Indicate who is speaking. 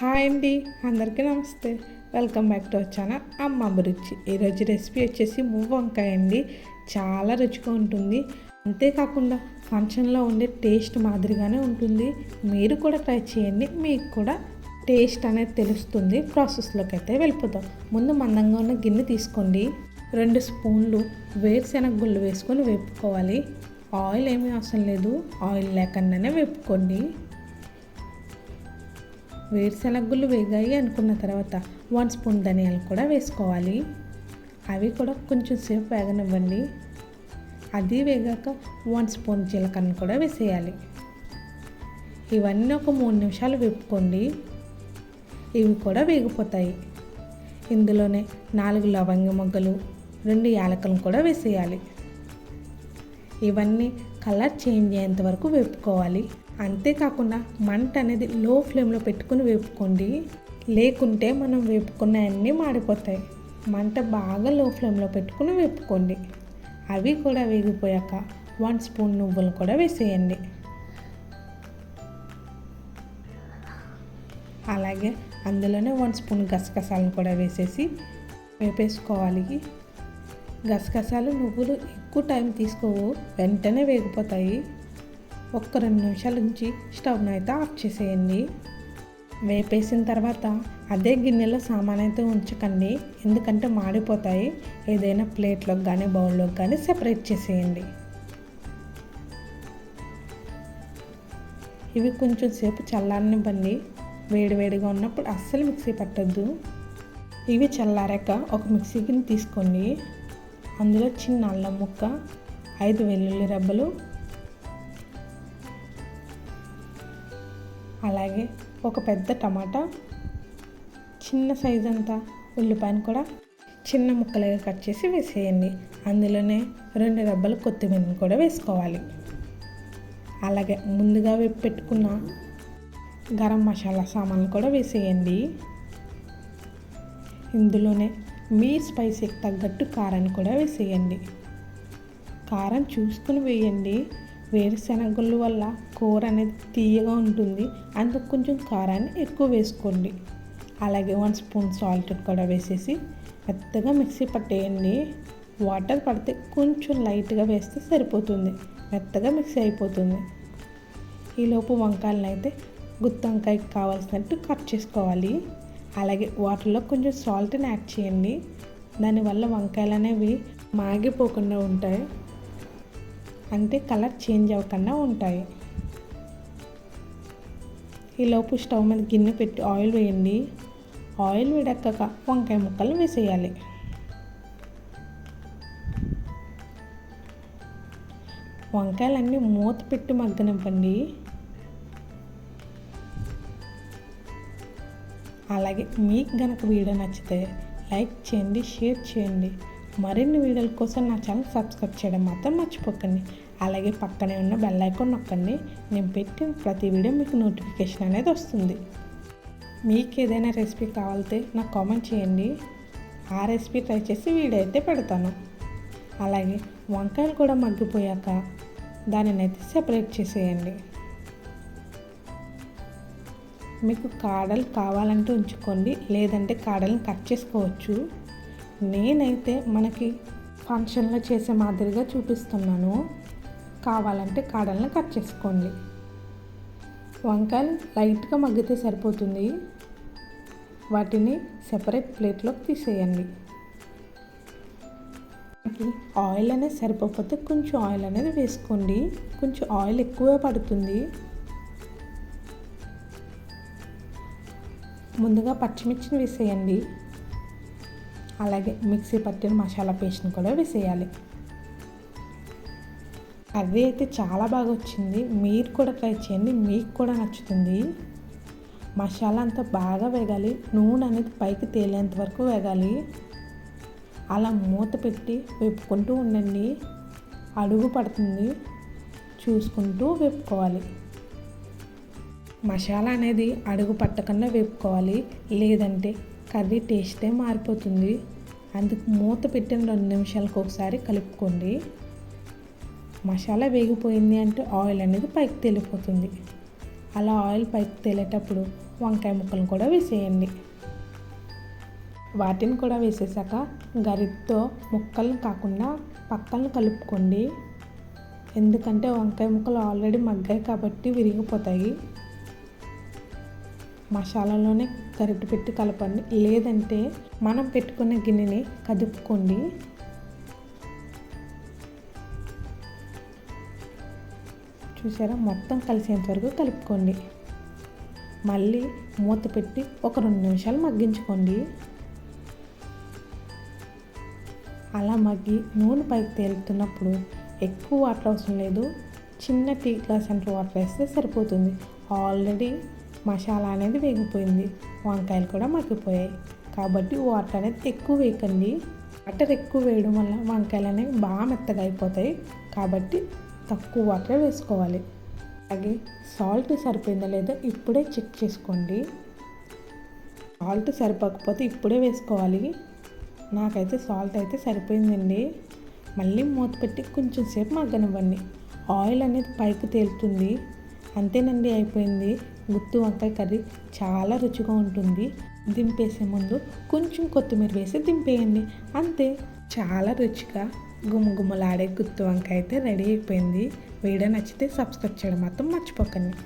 Speaker 1: Hi అండి అందరికీ నమస్తే. వెల్కమ్ బ్యాక్ టు వచ్చాన అమ్మ అభిరుచి ఈరోజు రెసిపీ వచ్చేసి మువ్వ వంకాయ అండి. చాలా రుచిగా ఉంటుంది. అంతేకాకుండా ఫంక్షన్లో ఉండే టేస్ట్ మాదిరిగానే ఉంటుంది. మీరు కూడా ట్రై చేయండి. మీకు కూడా టేస్ట్ అనేది తెలుస్తుంది. ప్రాసెస్లోకి అయితే వెళ్ళిపోతాం ముందు మందంగా ఉన్న గిన్నె తీసుకోండి. రెండు స్పూన్లు వేరుశెనగ గుళ్ళు వేసుకొని వేపుకోవాలి. ఆయిల్ ఏమీ అవసరం లేదు. ఆయిల్ లేకుండానే వేపుకోండి. వేరుశనగుళ్ళు వేగాయి అనుకున్న తర్వాత వన్ స్పూన్ ధనియాలు కూడా వేసుకోవాలి. అవి కూడా కొంచెం సేపు వేగనివ్వండి. అది వేగాక వన్ స్పూన్ జీలకర్ర కూడా వేసేయాలి. ఇవన్నీ ఒక మూడు నిమిషాలు వేపుకోండి. ఇవి కూడా వేగిపోతాయి. ఇందులోనే నాలుగు లవంగ మొగ్గలు రెండు యాలకలను కూడా వేసేయాలి. ఇవన్నీ కలర్ చేంజ్ అయ్యేంత వరకు వేపుకోవాలి. అంతేకాకుండా మంట అనేది లో ఫ్లేమ్లో పెట్టుకుని వేపుకోండి. లేకుంటే మనం వేపుకున్న అన్నీ మాడిపోతాయి. మంట బాగా లో ఫ్లేమ్లో పెట్టుకుని వేపుకోండి. అవి కూడా వేగిపోయాక వన్ స్పూన్ నువ్వులు కూడా వేసేయండి. అలాగే అందులోనే వన్ స్పూన్ గసగసాలను కూడా వేసేసి వేపేసుకోవాలి. గసగసాలు నువ్వులు ఎక్కువ టైం తీసుకోవు. వెంటనే వేగిపోతాయి. ఒక్క రెండు నిమిషాల నుంచి స్టవ్ను అయితే ఆఫ్ చేసేయండి. వేపేసిన తర్వాత అదే గిన్నెలో సామాన్ అయితే ఉంచకండి. ఎందుకంటే మాడిపోతాయి. ఏదైనా ప్లేట్లోకి కానీ బౌల్లోకి కానీ సెపరేట్ చేసేయండి. ఇవి కొంచెం సేపు చల్లారనివ్వండి. వేడివేడిగా ఉన్నప్పుడు అస్సలు మిక్సీ పట్టద్దు. ఇవి చల్లారాక ఒక మిక్సీ గిన్నె తీసుకోండి. అందులో చిన్న అల్లం ముక్క ఐదు వెల్లుల్లి రబ్బలు అలాగే ఒక పెద్ద టమాటా చిన్న సైజ్ అంతా ఉల్లిపాయను కూడా చిన్న ముక్కలుగా కట్ చేసి వేసేయండి. అందులోనే రెండు రబ్బలు కొత్తిమీరని కూడా వేసుకోవాలి. అలాగే ముందుగా వేపు పెట్టుకున్న గరం మసాలా సామాన్లు కూడా వేసేయండి. ఇందులోనే మీ స్పైసీకి తగ్గట్టు కారాన్ని కూడా వేసేయండి. కారం చూసుకుని వేయండి. వేరుశనగల వల్ల కూర అనేది తీయగా ఉంటుంది. అందుకు కొంచెం కారాన్ని ఎక్కువ వేసుకోండి. అలాగే వన్ స్పూన్ సాల్ట్ కూడా వేసేసి మెత్తగా మిక్సీ పట్టేయండి. వాటర్ పడితే కొంచెం లైట్గా వేస్తే సరిపోతుంది. మెత్తగా మిక్సీ అయిపోతుంది. ఈలోపు వంకాయలను అయితే గుత్తి వంకాయకి కావాల్సినట్టు కట్ చేసుకోవాలి. అలాగే వాటర్లో కొంచెం సాల్ట్ని యాడ్ చేయండి. దానివల్ల వంకాయలు అనేవి మాగిపోకుండా ఉంటాయి. అంటే కలర్ చేంజ్ అవ్వకుండా ఉంటాయి. ఈలోపు స్టవ్ మీద గిన్నె పెట్టి ఆయిల్ వేయండి. ఆయిల్ వేడెక్కక వంకాయ ముక్కలు వేసేయాలి. వంకాయలన్నీ మూత పెట్టి మగ్గనివ్వండి. అలాగే మీకు గనక వీడియో నచ్చితే లైక్ చేయండి షేర్ చేయండి. మరిన్ని వీడియోల కోసం నా ఛానల్ సబ్స్క్రైబ్ చేయడం మాత్రం మర్చిపోకండి. అలాగే పక్కనే ఉన్న బెల్ ఐకాన్ నొక్కండి. నేను పెట్టిన ప్రతి వీడియో మీకు నోటిఫికేషన్ అనేది వస్తుంది. మీకు ఏదైనా రెసిపీ కావాలితే నాకు కామెంట్ చేయండి. ఆ రెసిపీ ట్రై చేసి వీడియో అయితే పెడతాను. అలాగే వంకాయలు కూడా మగ్గిపోయాక దానిని అయితే సెపరేట్ చేసేయండి. మీకు కాడలు కావాలంటే ఉంచుకోండి. లేదంటే కాడలను కట్ చేసుకోవచ్చు. నేనైతే మనకి ఫంక్షన్లో చేసే మాదిరిగా చూపిస్తున్నాను. కావాలంటే కాడలను కట్ చేసుకోండి. వంకాయలు లైట్గా మగ్గితే సరిపోతుంది. వాటిని సెపరేట్ ప్లేట్లోకి తీసేయండి. ఆయిల్ అనేది సరిపోతే కొంచెం ఆయిల్ అనేది వేసుకోండి. కొంచెం ఆయిల్ ఎక్కువ పడుతుంది. ముందుగా పచ్చిమిర్చిని వేసేయండి. అలాగే మిక్సీ పట్టిన మసాలా పేస్ట్ని కూడా వేసేయాలి. కర్రీ అయితే చాలా బాగా వచ్చింది. మీరు కూడా ట్రై చేయండి. మీకు కూడా నచ్చుతుంది. మసాలా అంతా బాగా వేగాలి. నూనె అనేది పైకి తేలేంత వరకు వేగాలి. అలా మూత పెట్టి వేపుకుంటూ ఉండండి. అడుగు పడుతుంది. చూసుకుంటూ వేపుకోవాలి. మసాలా అనేది అడుగు పట్టకుండా వేపుకోవాలి. లేదంటే కర్రీ టేస్టే మారిపోతుంది. అందుకు మూత పెట్టిన రెండు నిమిషాలకు ఒకసారి కలుపుకోండి. మసాలా వేగిపోయింది అంటే ఆయిల్ అనేది పైకి తేలిపోతుంది. అలా ఆయిల్ పైకి తేలేటప్పుడు వంకాయ ముక్కలను కూడా వేసేయండి. వాటిని కూడా వేసేసాక గరిటతో ముక్కలను కాకుండా పక్కలను కలుపుకోండి. ఎందుకంటే వంకాయ ముక్కలు ఆల్రెడీ మగ్గాయి కాబట్టి విరిగిపోతాయి. మసాలాలోనే గరిటె పెట్టి కలపండి. లేదంటే మనం పెట్టుకున్న గిన్నెని కదుపుకోండి. చూసారా? మొత్తం కలిసేంత వరకు కలుపుకోండి. మళ్ళీ మూత పెట్టి ఒక రెండు నిమిషాలు మగ్గించుకోండి. అలా మగ్గి నూనె పైకి తేలుతున్నప్పుడు ఎక్కువ వాటర్ అవసరం లేదు. చిన్న టీ గ్లాస్ అంత వాటర్ వేస్తే సరిపోతుంది. ఆల్రెడీ మసాలా అనేది వేగిపోయింది. వంకాయలు కూడా మగ్గిపోయాయి. కాబట్టి వాటర్ అనేది ఎక్కువ వేయకండి. వాటర్ ఎక్కువ వేయడం వల్ల వంకాయలు అనేవి బాగా మెత్తగా అయిపోతాయి. కాబట్టి తక్కువ వాటర్ వేసుకోవాలి. అలాగే సాల్ట్ సరిపోయిందా లేదా ఇప్పుడే చెక్ చేసుకోండి. సాల్ట్ సరిపోకపోతే ఇప్పుడే వేసుకోవాలి. నాకైతే సాల్ట్ అయితే సరిపోయిందండి. మళ్ళీ మూత పెట్టి కొంచెం సేపు మగ్గనివ్వండి. ఆయిల్ అనేది పైకి తేలుతుంది. అంతేనండి అయిపోయింది. గుత్తి వంకాయ కర్రీ చాలా రుచిగా ఉంటుంది. దింపేసే ముందు కొంచెం కొత్తిమీర వేసి దింపేయండి. అంతే. చాలా రుచిగా గుమగుమలాడే గుత్తి వంకాయ అయితే రెడీ అయిపోయింది. వీడియో నచ్చితే సబ్స్క్రైబ్ చేయడం మాత్రం మర్చిపోకండి.